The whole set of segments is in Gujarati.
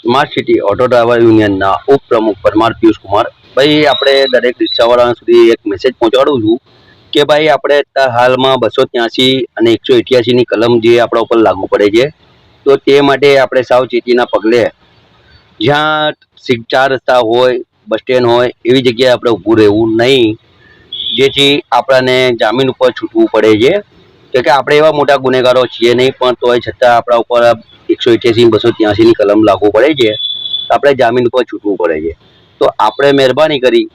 સ્માર્ટ સિટી ઓટો ડ્રાઈવર યુનિયનના ઉપપ્રમુખ પરમાર પિયુષ કુમાર ભાઈ, આપણે દરેક રિક્ષાવાળા સુધી એક મેસેજ પહોંચાડું છું કે ભાઈ, આપણે હાલમાં બસો ત્યાંસી અને એકસો અઠ્યાસીની કલમ જે આપણા ઉપર લાગુ પડે છે, તો તે માટે આપણે સાવચેતીના પગલે જ્યાં ચાર રસ્તા હોય, બસ સ્ટેન્ડ હોય, એવી જગ્યાએ આપણે ઊભું રહેવું નહીં. જેથી આપણને જામીન ઉપર છૂટવું પડે છે. કે કે આપણે એવા મોટા ગુનેગારો છીએ નહીં, પણ તોય છતાં આપણા ઉપર એકસો અઠ્યાસી બસો ત્યાંસીની કલમ લાગુ પડે છે. તો આપણે જામીન ઉપર છૂટવું પડે છે. તો આપણે મહેરબાની કરી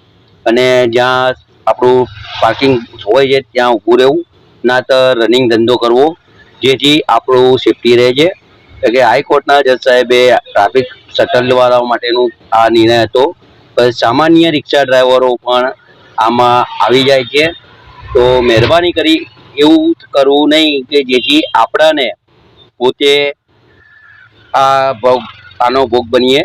અને જ્યાં આપણું પાર્કિંગ હોય છે, ત્યાં ઊભું રહેવું, ના તો રનિંગ ધંધો કરવો, જેથી આપણું સેફટી રહે છે. કે હાઈકોર્ટના જજ સાહેબે ટ્રાફિક શટલવાળાઓ માટેનું આ નિર્ણય હતો. સામાન્ય રિક્ષા ડ્રાઈવરો પણ આમાં આવી જાય છે. તો મહેરબાની કરી એવું કરવું નહીં કે જેથી આપણાને પોતે આ ભોગ, આનો ભોગ બનીએ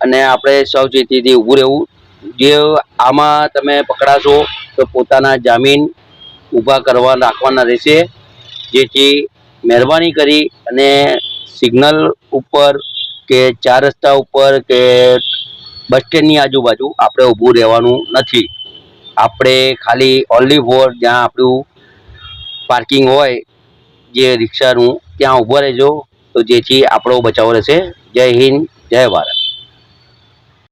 અને આપણે સાવચેતીથી ઊભું રહેવું. જે આમાં તમે પકડાશો તો પોતાના જામીન ઊભા કરવા રાખવાના રહેશે. જેથી મહેરબાની કરી અને સિગ્નલ ઉપર કે ચાર રસ્તા ઉપર કે બસ સ્ટેન્ડની આજુબાજુ આપણે ઊભું રહેવાનું નથી. આપણે ખાલી ઓનલી ફોર જ્યાં આપણું પાર્કિંગ હોય, જે રિક્ષાનું ત્યાં ઊભા રહેજો. તો જેથી આપણો બચાવ રહેશે. જય હિન્દ, જય ભારત.